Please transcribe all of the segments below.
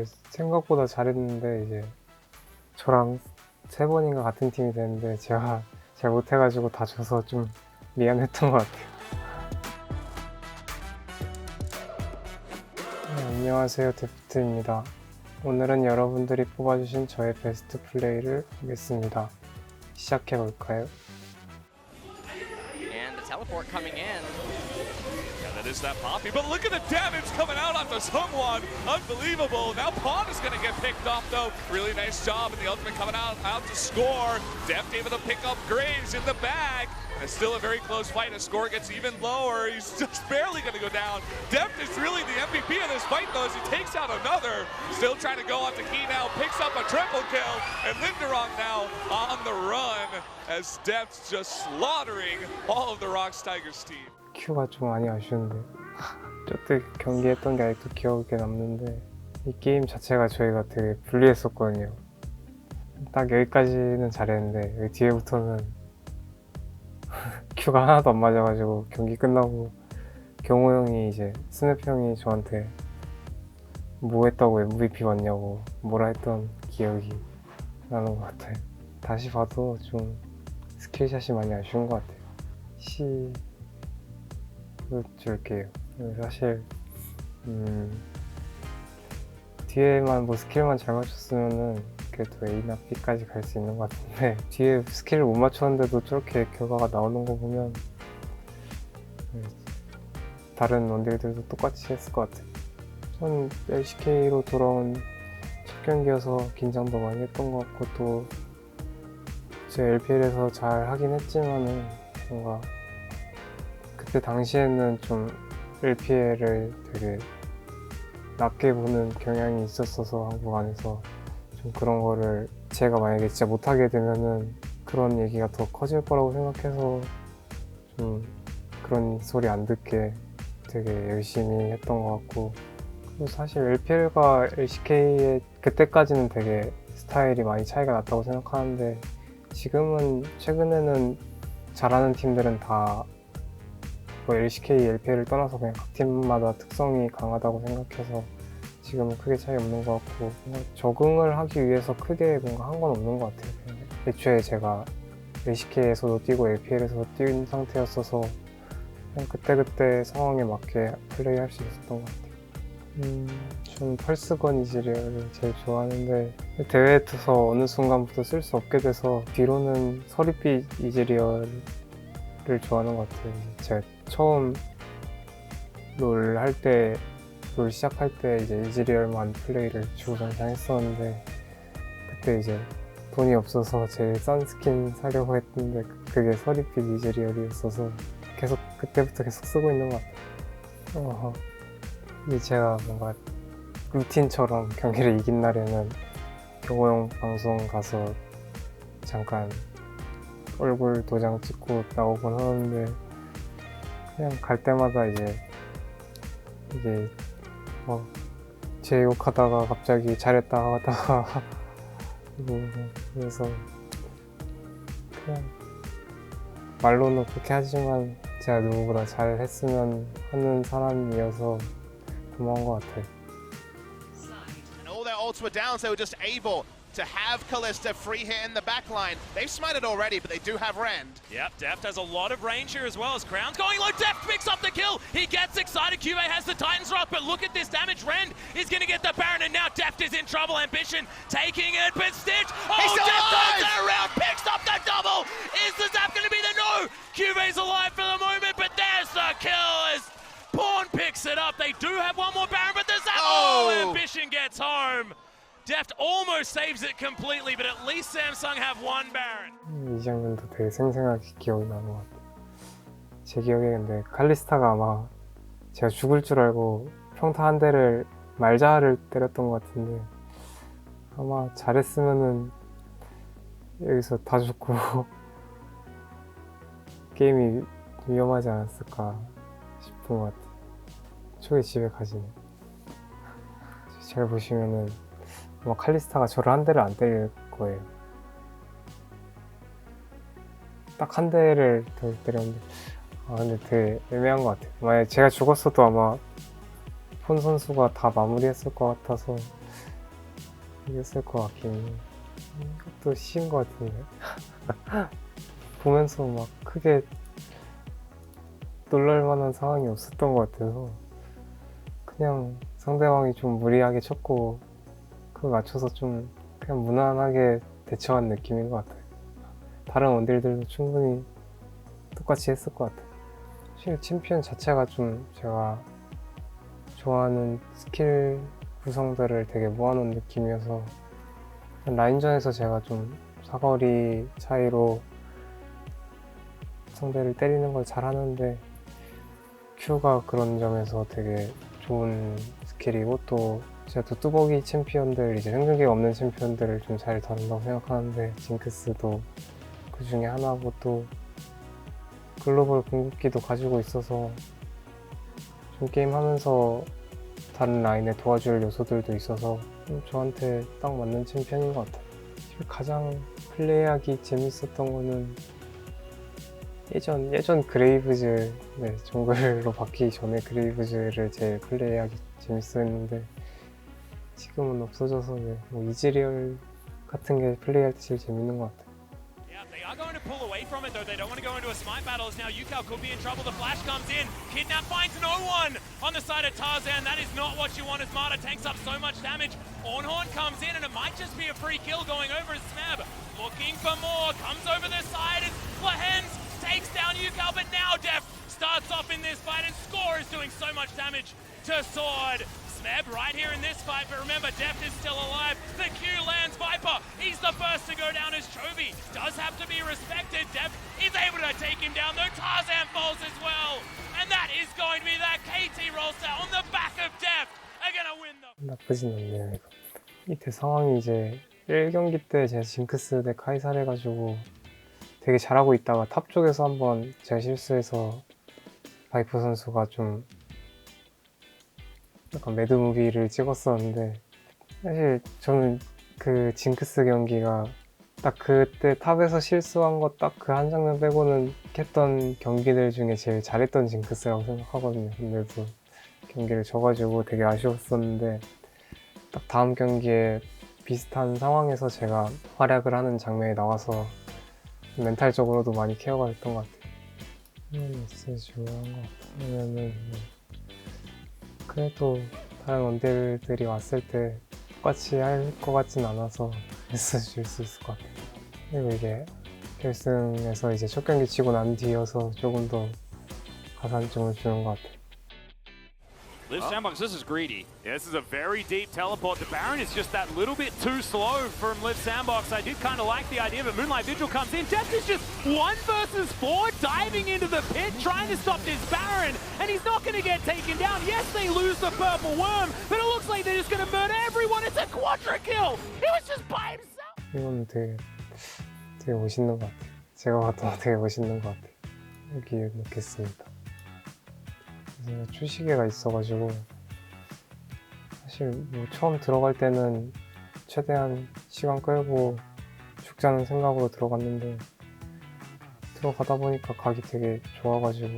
그 생각보다 잘했는데 이제 저랑 세 번인가 같은 팀이 됐는데 제가 잘 못해가지고 다 져서 좀 미안했던 것 같아요. 네, 안녕하세요 데프트입니다. 오늘은 여러분들이 뽑아주신 저의 베스트 플레이를 하겠습니다. 시작해 볼까요? Is that Poppy. But look at the damage coming out on the Sungwon. Unbelievable. Now Pawn is going to get picked off, though. Really nice job. And the ultimate coming out, out to score. Deft able to pick up Graves in the bag. And it's still a very close fight. As score gets even lower. He's just barely going to go down. Deft is really the MVP of this fight, though, as he takes out another. Still trying to go off the key now. Picks up a triple kill. And Linderong now on the run. As Deft's just slaughtering all of the Rocks Tigers team. 큐가 좀 많이 아쉬운데. 저때 경기했던 게 아직도 기억에 남는데 이 게임 자체가 저희가 되게 불리했었거든요. 딱 여기까지는 잘했는데 여기 뒤에부터는 큐가 하나도 안 맞아가지고 경기 끝나고 경호 형이 이제 스냅 형이 저한테 뭐 했다고 MVP 받냐고 뭐라 했던 기억이 나는 것 같아요. 다시 봐도 좀 스킬샷이 많이 아쉬운 것 같아요. 시 줄게요. 사실 음, 뒤에만 뭐 스킬만 잘 맞췄으면은 그래도 A나 B까지 갈 수 있는 것 같은데 뒤에 스킬을 못 맞췄는데도 저렇게 결과가 나오는 거 보면 음, 다른 원딜들도 똑같이 했을 것 같아요. 전 LCK로 돌아온 첫 경기여서 긴장도 많이 했던 것 같고 또 제 LPL에서 잘 하긴 했지만은 뭔가 그때 당시에는 좀 LPL을 되게 낮게 보는 경향이 있었어서 한국 안에서 좀 그런 거를 제가 만약에 진짜 못하게 되면은 그런 얘기가 더 커질 거라고 생각해서 좀 그런 소리 안 듣게 되게 열심히 했던 것 같고 그리고 사실 LPL과 LCK의 그때까지는 되게 스타일이 많이 차이가 났다고 생각하는데 지금은 최근에는 잘하는 팀들은 다 뭐 LCK, LPL을 떠나서 그냥 각 팀마다 특성이 강하다고 생각해서 지금은 크게 차이 없는 것 같고 뭔가 적응을 하기 위해서 크게 뭔가 한 건 없는 것 같아요. 그냥 애초에 제가 LCK에서도 뛰고 LPL에서도 뛴 상태였어서 그냥 그때그때 상황에 맞게 플레이할 수 있었던 것 같아요. 음, 전 펄스건 이즈리얼을 제일 좋아하는데 대회에서 어느 순간부터 쓸 수 없게 돼서 뒤로는 서리빛 이즈리얼 를 좋아하는 것 같아요. 제가 처음 롤 할 때, 롤 시작할 때 이제 이즈리얼만 플레이를 주구장창 했었는데 그때 이제 돈이 없어서 제일 싼 스킨 사려고 했는데 그게 서리빛 이즈리얼이었어서 계속 그때부터 계속 쓰고 있는 것 같아요. 어, 이제 제가 뭔가 루틴처럼 경기를 이긴 날에는 경호용 방송 가서 잠깐 얼굴 도장 찍고 나오곤 하는데 그냥 갈 때마다 이제 이게 뭐제 욕하다가 갑자기 잘했다 하다가 그래서 그냥 말로는 그렇게 하지만 제가 누구보다 잘했으면 하는 사람이어서 고마운 것 같아요. And all their ults were down, so they were just able to have Callista free hit in the back line. They've smited already, but they do have Rend. Yep, Deft has a lot of range here as well as Crown's going low. Deft picks up the kill. He gets excited. Cube has the Titans rock, but look at this damage. Rend is going to get the Baron, and now Deft is in trouble. Ambition taking it, but Stitch. Oh, Deft turns it around, picks up the double. Is the zap going to be the no? Cube's alive for the moment, but there's the kill as Pawn picks it up. They do have one more Baron, but the zap. Oh, Oh. Ambition gets home. Deft almost saves it completely, but at least Samsung have one Baron. 이 장면도 되게 생생하게 기억이 나는 것 같아요. 제 기억에 근데 칼리스타가 아마 제가 죽을 줄 알고 평타 한 대를 말자를 때렸던 것 같은데 아마 잘했으면은 여기서 다 죽고 게임이 위험하지 않았을까 싶은 것 같아요. 초에 집에 가시네. 잘 보시면은 아마 칼리스타가 저를 한 대를 안 때릴 거예요. 딱 한 대를 더 때렸는데 아 근데 되게 애매한 것 같아요 만약에 제가 죽었어도 아마 폰 선수가 다 마무리했을 것 같아서 이겼을 것 같긴 해. 이것도 쉬운 것 같은데 보면서 막 크게 놀랄 만한 상황이 없었던 것 같아서 그냥 상대방이 좀 무리하게 쳤고 그거 맞춰서 좀 그냥 무난하게 대처한 느낌인 것 같아요. 다른 원딜들도 충분히 똑같이 했을 것 같아요. 사실 챔피언 자체가 좀 제가 좋아하는 스킬 구성들을 되게 모아놓은 느낌이어서 라인전에서 제가 좀 사거리 차이로 상대를 때리는 걸 잘하는데 큐가 그런 점에서 되게 좋은 스킬이고 또 제가 또 뚜벅이 챔피언들 이제 생존기 없는 챔피언들을 좀 잘 다룬다고 생각하는데 징크스도 그 중에 하나고 또 글로벌 궁극기도 가지고 있어서 좀 게임하면서 다른 라인에 도와줄 요소들도 있어서 좀 저한테 딱 맞는 챔피언인 것 같아요. 가장 플레이하기 재밌었던 거는 예전 예전 그레이브즈 네, 정글로 바뀌기 전에 그레이브즈를 제일 플레이하기 재밌었는데 지금은 없어져서 네, 뭐 이즈리얼 같은 게 플레이할 때 제일 재밌는 것 같아요. Yeah, they are going to pull away from it though. They don't want to go into a smite battle as now Yukao could be in trouble. The flash comes in. Kidnap finds no one on the side of Tarzan. That is not what you want as Marta tanks up so much damage. Ornhorn comes in and it might just be a free kill going over as Smeb. Looking for more. Comes over the side as Lahens takes down Yukao. But now Def starts off in this fight and Score is doing so much damage to Sword. Smeb right here in this fight, but remember, Deft is still alive. The Q lands Viper. He's the first to go down as Chovy. Does have to be respected. Deft is able to take him down, though Tarzan falls as well. And that is going to be that KT roster on the back of Deft. Are going to win the. 나쁘진 않네요 이거 이때 상황이 이제 1경기 때 제가 징크스 대 카이사를 해가지고 되게 잘하고 있다가 탑 쪽에서 한번 제가 실수해서 바이퍼 선수가 좀 약간 매드무비를 찍었었는데 사실 저는 그 징크스 경기가 딱 그때 탑에서 실수한 거 딱 그 한 장면 빼고는 했던 경기들 중에 제일 잘했던 징크스라고 생각하거든요 근데도 경기를 져가지고 되게 아쉬웠었는데 딱 다음 경기에 비슷한 상황에서 제가 활약을 하는 장면이 나와서 멘탈적으로도 많이 케어가 됐던 것 같아요. 이건 진짜 중요한 것 같아요. 왜냐면 뭐 그래도 다른 원딜들이 왔을 때 똑같이 할 것 같진 않아서 패스 줄수 있을 것 같아요. 그리고 이게 결승에서 이제 첫 경기 치고 난 뒤여서 조금 더 가산점을 주는 것 같아요. Liv Sandbox, this is greedy. Yeah, this is a very deep teleport. The Baron is just that little bit too slow from Liv Sandbox. I did kind of like the idea, but Moonlight Vigil comes in. Death is just one versus four, diving into the pit, trying to stop this Baron, and he's not going to get taken down. Yes, they lose the purple worm, but it looks like they're just going to murder everyone. It's a quadra kill. He was just by himself. 이건 되게 되게 멋있는 것 같아요. 제가 봐도 되게 멋있는 것 같아요. 여기 놓겠습니다. 그래서 출시계가 있어가지고 사실 뭐 처음 들어갈 때는 최대한 시간 끌고 죽자는 생각으로 들어갔는데 들어가다 보니까 각이 되게 좋아가지고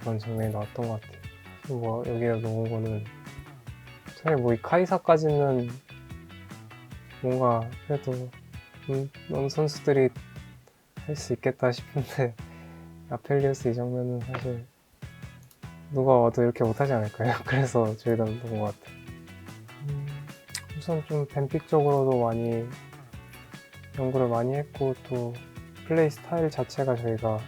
저런 장면이 나왔던 것 같아요. 뭐 여기다 놓은 거는 사실 뭐 이 카이사까지는 뭔가 그래도 음, 넌 선수들이 할 수 있겠다 싶은데 아펠리우스 이 장면은 사실 누가 와도 이렇게 못하지 않을까요? 그래서 저희가 넣은 것 같아요. 음, 우선 좀 뱀픽 적으로도 많이 연구를 많이 했고 또 플레이 스타일 자체가 저희가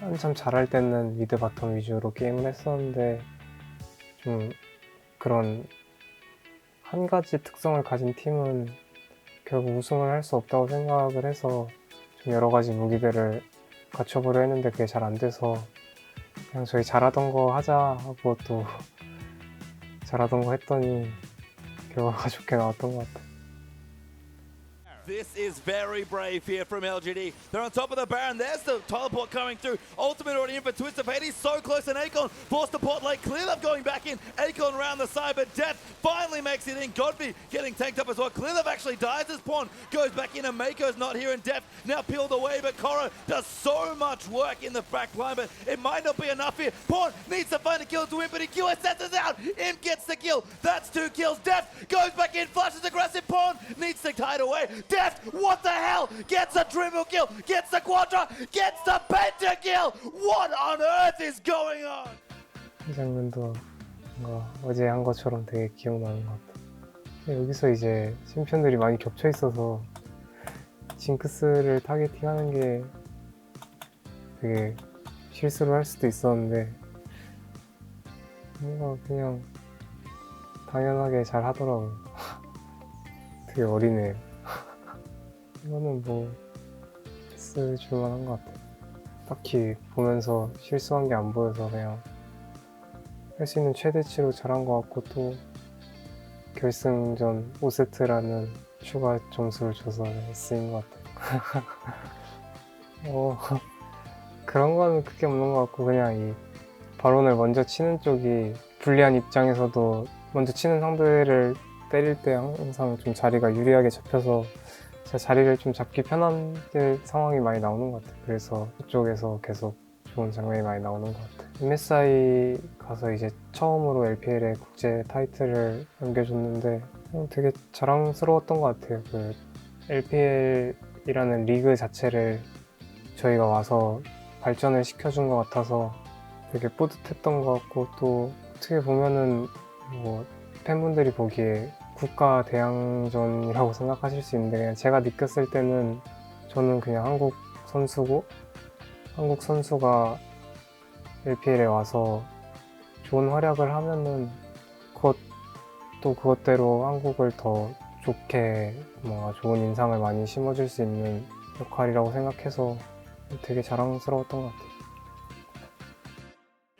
한참 잘할 때는 미드 바텀 위주로 게임을 했었는데 좀 그런 한 가지 특성을 가진 팀은 결국 우승을 할 수 없다고 생각을 해서 좀 여러 가지 무기들을 갖춰보려 했는데 그게 잘 안 돼서 그냥 저희 잘하던 거 하자 하고 또 잘하던 거 했더니 결과가 좋게 나왔던 것 같아요. This is very brave here from LGD. They're on top of the Baron. There's the teleport coming through. Ultimate already in for Twist of Hades. So close. And Akon forced the port late. Clearlove going back in. Akon around the side, but Death finally makes it in. Godby getting tanked up as well. Clearlove actually dies as Pawn. Goes back in and Mako's not here. And Death now peeled away, but Korra does so much work in the back line, but it might not be enough here. Pawn needs to find a kill to win, but he QSS's out. Imp gets the kill. That's two kills. Death goes back in, flashes aggressive. Pawn needs to it away. Death, what the hell? Gets a triple kill, gets the quadra, gets the pentakill. What on earth is going on? 이 장면도 뭔가 어제 한 것처럼 되게 기억나는 것 같아. 여기서 이제 챔피언들이 많이 겹쳐 있어서 징크스를 타겟팅하는 게 되게 실수를 할 수도 있었는데 뭔가 그냥 당연하게 잘 하더라고. 되게 어리네요. 이거는 뭐 패스 줄만한 것 같아. 딱히 보면서 실수한 게 안 보여서 그냥 할 수 있는 최대치로 잘한 것 같고 또 결승전 5세트라는 추가 점수를 줘서 쓰인 것 같아요. 어, 그런 거는 크게 없는 것 같고 그냥 이 발언을 먼저 치는 쪽이 불리한 입장에서도 먼저 치는 상대를 때릴 때 항상 좀 자리가 유리하게 잡혀서 제 자리를 좀 잡기 편한 상황이 많이 나오는 것 같아요. 그래서 그쪽에서 계속 좋은 장면이 많이 나오는 것 같아요. MSI 가서 이제 처음으로 LPL의 국제 타이틀을 안겨줬는데 어, 되게 자랑스러웠던 것 같아요. 그 LPL이라는 리그 자체를 저희가 와서 발전을 시켜준 것 같아서 되게 뿌듯했던 것 같고 또 어떻게 보면은 뭐 팬분들이 보기에 국가 대항전이라고 생각하실 수 있는데 그냥 제가 느꼈을 때는 저는 그냥 한국 선수고 한국 선수가 LPL에 와서 좋은 활약을 하면은 그것도 그것대로 한국을 더 좋게 뭔가 좋은 인상을 많이 심어줄 수 있는 역할이라고 생각해서 되게 자랑스러웠던 것 같아요.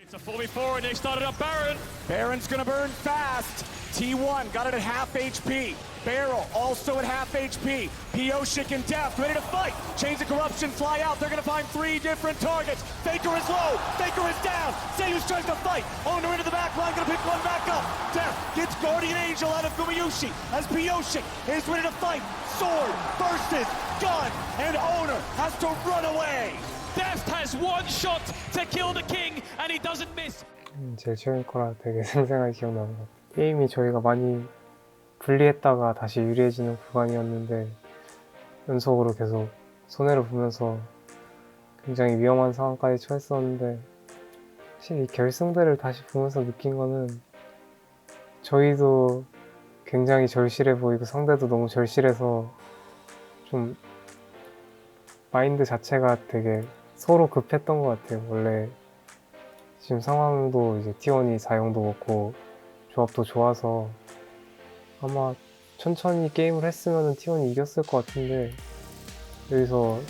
It's a 4v4 and they started up Baron. Baron's gonna burn fast. T1 got it at half HP. Barrel also at half HP. Pioshik and Death ready to fight. Chains of Corruption fly out. They're gonna find three different targets. Faker is low. Faker is down. Zeus tries to fight. Owner into the back line. Gonna pick one back up. Death gets Guardian Angel out of Gumayushi as Pioshik is ready to fight. Sword versus gun. And Owner has to run away. Deft has one shot to kill the king, and he doesn't miss. 음, 제일 최근 거라 되게 생생하게 기억나는 것 같아요. 게임이 저희가 많이 불리했다가 다시 유리해지는 구간이었는데 연속으로 계속 손해를 보면서 굉장히 위험한 상황까지 처했었는데 확실히 이 결승대를 다시 보면서 느낀 거는 저희도 굉장히 절실해 보이고 상대도 너무 절실해서 좀 마인드 자체가 되게 서로 급했던 것 같아요. 원래 지금 상황도 이제 T1이 4용도 먹고 조합도 좋아서 아마 천천히 게임을 했으면 T1이 이겼을 것 같은데 여기서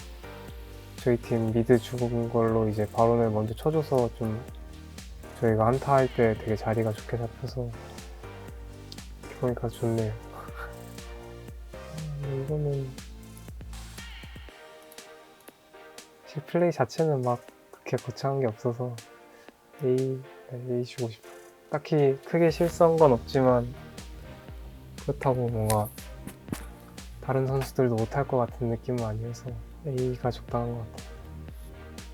저희 팀 미드 죽은 걸로 이제 바론을 먼저 쳐줘서 좀 저희가 한타 할 때 되게 자리가 좋게 잡혀서 그러니까 좋네요. 아, 이거는 제 플레이 자체는 막 그렇게 거창한 게 없어서 A, A 주고 싶어. 딱히 크게 실수한 건 없지만 그렇다고 뭔가 다른 선수들도 못할 것 같은 느낌은 아니어서 A가 적당한 것 같아요.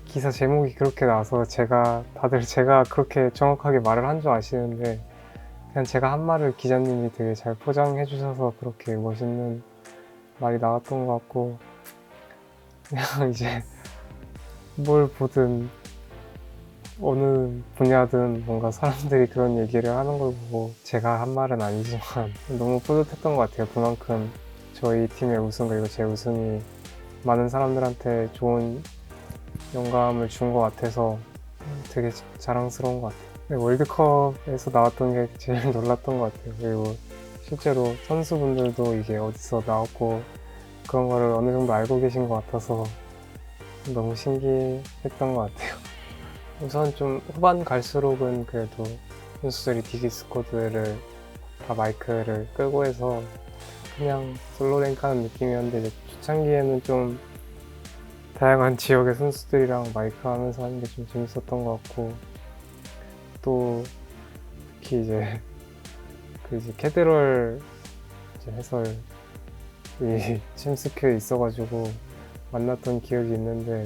기사 제목이 그렇게 나와서 제가 다들 제가 그렇게 정확하게 말을 한 줄 아시는데 그냥 제가 한 말을 기자님이 되게 잘 포장해 주셔서 그렇게 멋있는 말이 나왔던 것 같고 그냥 이제 뭘 보든 어느 분야든 뭔가 사람들이 그런 얘기를 하는 걸 보고 제가 한 말은 아니지만 너무 뿌듯했던 것 같아요. 그만큼 저희 팀의 우승 그리고 제 우승이 많은 사람들한테 좋은 영감을 준 것 같아서 되게 자랑스러운 것 같아요. 근데 월드컵에서 나왔던 게 제일 놀랐던 것 같아요. 그리고 실제로 선수분들도 이게 어디서 나왔고 그런 거를 어느 정도 알고 계신 것 같아서 너무 신기했던 것 같아요. 우선 좀 후반 갈수록은 그래도 선수들이 디기스코드를 다 마이크를 끄고 해서 그냥 솔로 랭크하는 느낌이었는데 이제 초창기에는 좀 다양한 지역의 선수들이랑 마이크 하면서 하는 게 좀 재밌었던 것 같고 또 특히 이제 그 이제 캐드럴 이제 해설 이 침스큐에 있어가지고 만났던 기억이 있는데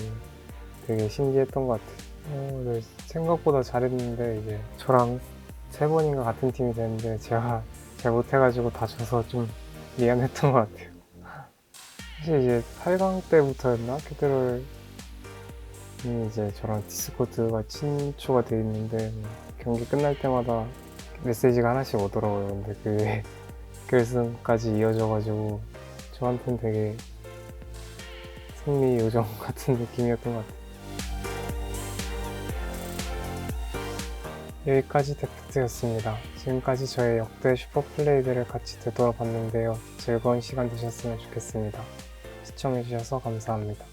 되게 신기했던 것 같아요. 어, 네, 생각보다 잘했는데 이제 저랑 세 번인가 같은 팀이 됐는데 제가 잘 못해가지고 다 져서 좀 미안했던 것 같아요. 사실 이제 8강 때부터였나 캐드럴이 이제 저랑 디스코드가 친추가 돼 있는데 뭐 경기 끝날 때마다 메시지가 하나씩 오더라고요. 근데 그게 결승까지 이어져가지고 저한테는 되게 승리 요정 같은 느낌이었던 것 같아요. 여기까지 데프트였습니다. 지금까지 저의 역대 슈퍼플레이들을 같이 되돌아봤는데요. 즐거운 시간 되셨으면 좋겠습니다. 시청해주셔서 감사합니다.